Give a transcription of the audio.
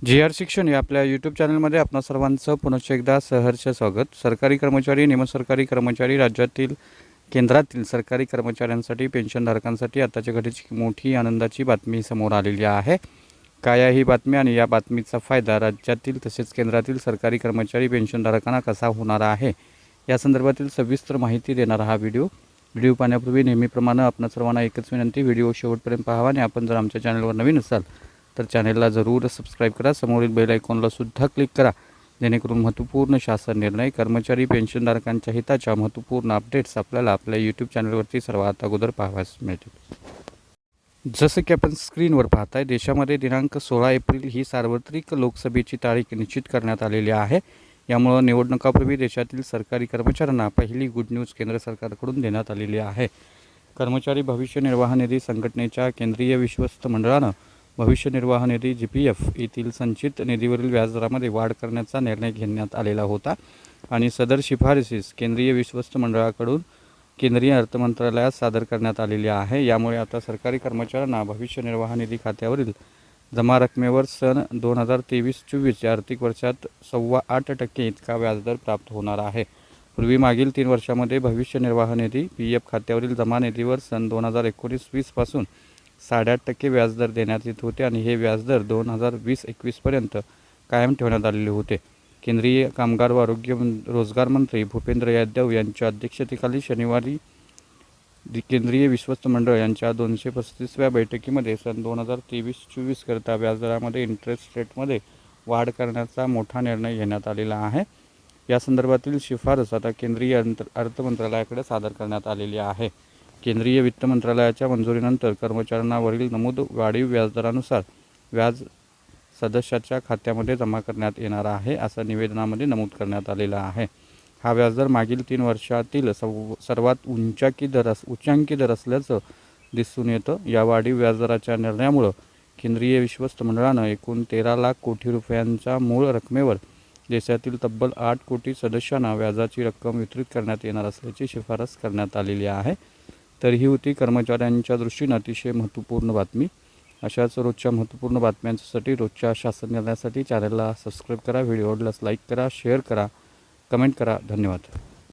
जी R शिक्षण या आपल्या यूट्यूब चॅनलमध्ये आपणा सर्वांचं पुनश्च एकदा सहर्ष स्वागत. सरकारी कर्मचारी निमसरकारी कर्मचारी राज्यातील केंद्रातील सरकारी कर्मचाऱ्यांसाठी पेन्शनधारकांसाठी आताच्या घडीची मोठी आनंदाची बातमी समोर आलेली आहे. काय आहे ही बातमी आणि या बातमीचा फायदा राज्यातील तसेच केंद्रातील सरकारी कर्मचारी पेन्शनधारकांना कसा होणार आहे? या संदर्भातील सविस्तर माहिती देणारा हा व्हिडिओ. व्हिडिओ पाहण्यापूर्वी नेहमीप्रमाणे आपण सर्वांना एकच विनंती व्हिडिओ शेवटपर्यंत पाहावा आणि आपण जर आमच्या चॅनलवर नवीन असाल तर चॅनेलला जरूर सबस्क्राईब करा. समोरील बेल आयकॉनला सुद्धा क्लिक करा. जेणेकरून महत्त्वपूर्ण शासन निर्णय कर्मचारी पेन्शनधारकांच्या हिताच्या महत्त्वपूर्ण अपडेट्स आपल्याला आपल्या यूट्यूब चॅनलवरती सर्वात अगोदर पाहावयास मिळतील. जसं की आपण स्क्रीनवर पाहताय देशामध्ये दिनांक सोळा एप्रिल ही सार्वत्रिक लोकसभेची तारीख निश्चित करण्यात आलेली आहे. यामुळं निवडणुकापूर्वी देशातील सरकारी कर्मचाऱ्यांना पहिली गुड न्यूज केंद्र सरकारकडून देण्यात आलेली आहे. कर्मचारी भविष्य निर्वाह निधी संघटनेच्या केंद्रीय विश्वस्त मंडळानं भविष्य निर्वाह निधी जी पी एफ येथील संचित निधीवरील व्याजदरामध्ये वाढ करण्याचा निर्णय घेण्यात आलेला होता. आणि सदर शिफारसीस केंद्रीय विश्वस्त मंडळाकडून केंद्रीय अर्थमंत्रालयात सादर करण्यात आलेली आहे. यामुळे आता सरकारी कर्मचाऱ्यांना भविष्य निर्वाह निधी खात्यावरील जमा रकमेवर सन दोन हजार तेवीस चोवीस या आर्थिक वर्षात सव्वा आठ टक्के इतका व्याजदर प्राप्त होणार आहे. पूर्वी मागील तीन वर्षामध्ये भविष्य निर्वाह निधी पी एफ खात्यावरील जमा निधीवर सन दोन हजार एकोणीस वीसपासून साडेआठ टक्के व्याजदर देण्यात येत होते आणि हे व्याजदर दोन हजार वीस एकवीसपर्यंत कायम ठेवण्यात आलेले होते. केंद्रीय कामगार व आरोग्य मं रोजगार मंत्री भूपेंद्र यादव यांच्या अध्यक्षतेखाली शनिवारी दि- केंद्रीय विश्वस्त मंडळ यांच्या दोनशे पस्तीसव्या बैठकीमध्ये सन दोन हजार तेवीस चोवीसकरता व्याजदरामध्ये इंटरेस्ट रेटमध्ये वाढ करण्याचा मोठा निर्णय घेण्यात आलेला आहे. या संदर्भातील शिफारस आता केंद्रीय अंत अर्थ मंत्रालयाकडे सादर करण्यात आलेली आहे. केंद्रीय वित्त मंत्रालयाच्या मंजुरीनंतर कर्मचाऱ्यांवरील नमूद वाढीव व्याजदरानुसार व्याज सदस्याच्या खात्यामध्ये जमा करण्यात येणार आहे असं निवेदनामध्ये नमूद करण्यात आलेलं आहे. हा व्याजदर मागील तीन वर्षातील सव सर्वात उंचाकी दर अस उच्चांकी दर असल्याचं दिसून येतं. या वाढीव व्याजदराच्या निर्णयामुळं केंद्रीय विश्वस्त मंडळानं एकूण तेरा लाख कोटी रुपयांच्या मूळ रकमेवर देशातील तब्बल आठ कोटी सदस्यांना व्याजाची रक्कम वितरित करण्यात येणार असल्याची शिफारस करण्यात आलेली आहे. तर ही होती. कर्मचाऱ्यांच्या दृष्टीनं अतिशय महत्त्वपूर्ण बातमी. अशाच रोजच्या महत्त्वपूर्ण बातम्यांसाठी रोजच्या शासन निर्णयासाठी चॅनलला सबस्क्राईब करा. व्हिडिओ आवडल्यास लाईक करा शेअर करा कमेंट करा. धन्यवाद.